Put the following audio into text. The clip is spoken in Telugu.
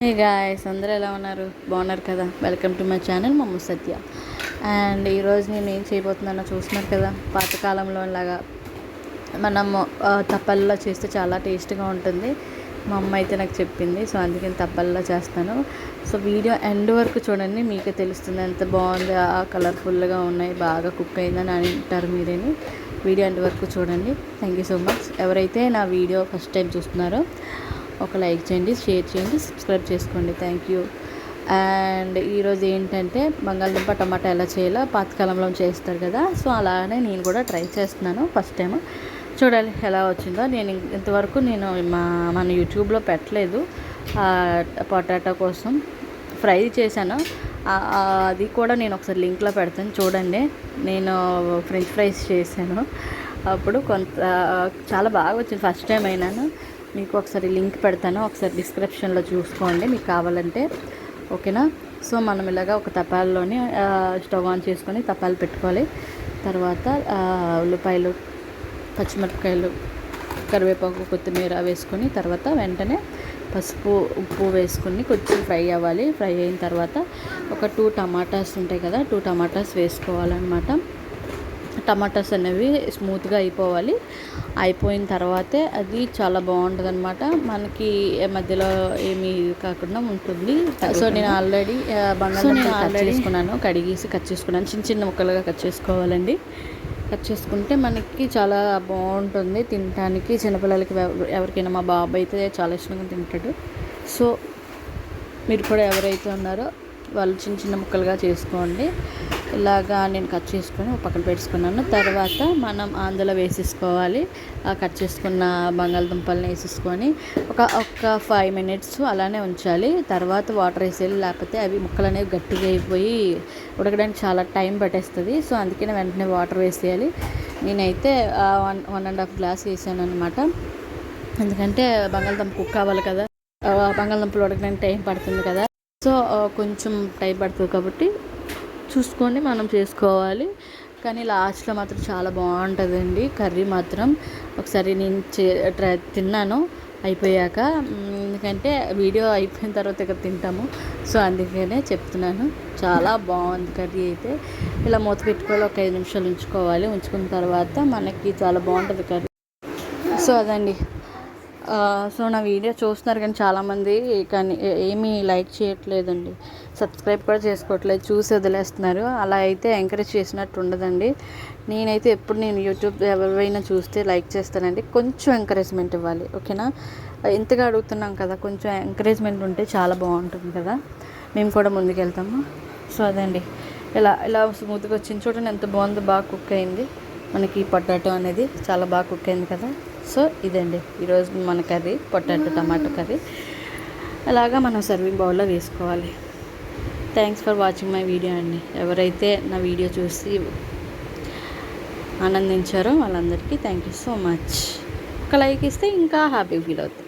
హే గాయస్ అందరూ ఎలా ఉన్నారు? బాగున్నారు కదా? వెల్కమ్ టు మై ఛానల్ మమ్మ సత్య అండ్ ఈరోజు నేను ఏం చేయబోతున్నానో చూస్తున్నారు కదా? పాతకాలంలో లాగా మనం ఆ, తప్పల్లో చేస్తే చాలా టేస్ట్గా ఉంటుంది. మా అమ్మ అయితే నాకు చెప్పింది సో అందుకని తప్పల్లో చేస్తాను. సో వీడియో ఎండ్ వరకు చూడండి మీకే తెలుస్తుంది ఎంత బాగుంది ఆ కలర్ఫుల్గా ఉన్నాయి బాగా కుక్ అయిందని అంటారు మీరేని. వీడియో ఎండ్ వరకు చూడండి. థ్యాంక్ యూ సో మచ్ ఎవరైతే నా వీడియో ఫస్ట్ టైం చూస్తున్నారో ఒక లైక్ చేయండి షేర్ చేయండి సబ్స్క్రైబ్ చేసుకోండి. థ్యాంక్ యూ అండ్ ఈరోజు ఏంటంటే బంగాళదుంప టమాటా ఎలా చేయాలో పాతకాలంలో చేస్తారు కదా సో అలానే నేను కూడా ట్రై చేస్తున్నాను ఫస్ట్ టైం చూడాలి ఎలా వచ్చిందో. నేను ఇంతవరకు నేను మా మన యూట్యూబ్లో పెట్టలేదు. పొటాటో కోసం ఫ్రై చేశాను. అది కూడా నేను ఒకసారి లింక్లో పెడతాను చూడండి. నేను ఫ్రెంచ్ ఫ్రైస్ చేశాను. అప్పుడు కొంత చాలా బాగా వచ్చింది ఫస్ట్ టైం అయినాను. మీకు ఒకసారి లింక్ పెడతాను. ఒకసారి డిస్క్రిప్షన్లో చూసుకోండి. మీకు కావాలంటే ఓకేనా? సో మనం ఇలాగా ఒక తపాల్లోని స్టవ్ ఆన్ చేసుకొని తపాలు పెట్టుకోవాలి. తర్వాత ఉల్లిపాయలు పచ్చిమిరపకాయలు కరివేపాకు కొత్తిమీర వేసుకొని తర్వాత వెంటనే పసుపు ఉప్పు వేసుకొని కొంచెం ఫ్రై అవ్వాలి. ఫ్రై అయిన తర్వాత ఒక టూ టమాటాస్ ఉంటాయి కదా టూ టమాటాస్ వేసుకోవాలన్నమాట. టమాటాస్ అనేవి స్మూత్గా అయిపోవాలి. అయిపోయిన తర్వాతే అది చాలా బాగుంటుంది అనమాట మనకి మధ్యలో ఏమీ కాకుండా ఉంటుంది. సో నేను ఆల్రెడీ బంగాళదుంపలు కట్ చేసుకున్నాను. కడిగేసి కట్ చేసుకున్నాను. చిన్న చిన్న ముక్కలుగా కట్ చేసుకోవాలండి. కట్ చేసుకుంటే మనకి చాలా బాగుంటుంది తినడానికి చిన్నపిల్లలకి ఎవ- ఎవరికైనా మా బాబు అయితే చాలా ఇష్టంగా తింటాడు. సో మీరు కూడా ఎవరైతే ఉన్నారో వాళ్ళు చిన్న చిన్న ముక్కలుగా చేసుకోండి. ఇలాగా నేను కట్ చేసుకొని పక్కన పెట్టుకున్నాను. తర్వాత మనం అందులో వేసేసుకోవాలి. ఆ కట్ చేసుకున్న బంగాళదుంపల్ని వేసేసుకొని ఒక ఒక ఫైవ్ మినిట్స్ అలానే ఉంచాలి. తర్వాత వాటర్ వేసేయాలి. లేకపోతే అవి ముక్కలు అనేవి గట్టిగా అయిపోయి ఉడకడానికి చాలా టైం పట్టేస్తుంది. సో అందుకనే వెంటనే వాటర్ వేసేయాలి. నేనైతే one one and half glass వేసాను అనమాట ఎందుకంటే బంగాళదుంప కుక్ అవ్వాలి కదా. బంగాళదుంపలు ఉడకడానికి టైం పడుతుంది కదా. సో కొంచెం టైం పడుతుంది కాబట్టి చూసుకొని మనం చేసుకోవాలి. కానీ లాస్ట్లో మాత్రం చాలా బాగుంటుందండి. కర్రీ మాత్రం ఒకసారి నేను చే ట్రై తిన్నాను అయిపోయాక. ఎందుకంటే వీడియో అయిపోయిన తర్వాత ఇక తింటాము. సో అందుకనే చెప్తున్నాను చాలా బాగుంది కర్రీ అయితే. ఇలా మూత పెట్టుకోవాలి ఒక ఐదు నిమిషాలు ఉంచుకోవాలి. ఉంచుకున్న తర్వాత మనకి చాలా బాగుంటుంది కర్రీ. సో అదండి. సో నా వీడియో చూస్తున్నారు కానీ చాలామంది కానీ ఏమీ లైక్ చేయట్లేదండి. సబ్స్క్రైబ్ కూడా చేసుకోవట్లేదు చూసి వదిలేస్తున్నారు. అలా అయితే ఎంకరేజ్ చేసినట్టు ఉండదండి. నేనైతే ఎప్పుడు నేను యూట్యూబ్ ఎవరైనా చూస్తే లైక్ చేస్తానండి. కొంచెం ఎంకరేజ్మెంట్ ఇవ్వాలి ఓకేనా? ఇంతగా అడుగుతున్నాం కదా కొంచెం ఎంకరేజ్మెంట్ ఉంటే చాలా బాగుంటుంది కదా? మేము కూడా ముందుకెళ్తాము. సో అదండి. ఇలా ఇలా స్మూత్గా వచ్చింది. చూడండి ఎంత బాగుందో బాగా కుక్ అయింది. మనకి పొటాటో అనేది చాలా బాగా కుక్ అయింది కదా? సో ఇదండి. ఈరోజు మన కర్రీ పొటాటో టమాటో కర్రీ. అలాగా మనం సర్వింగ్ బౌల్లో వేసుకోవాలి. Thanks for watching my video అండి. ఎవరైతే నా వీడియో చూసి ఆనందించారో వాళ్ళందరికీ థ్యాంక్ యూ సో మచ్ ఒక లైక్ ఇస్తే ఇంకా హ్యాపీ ఫీల్ అవుతుంది.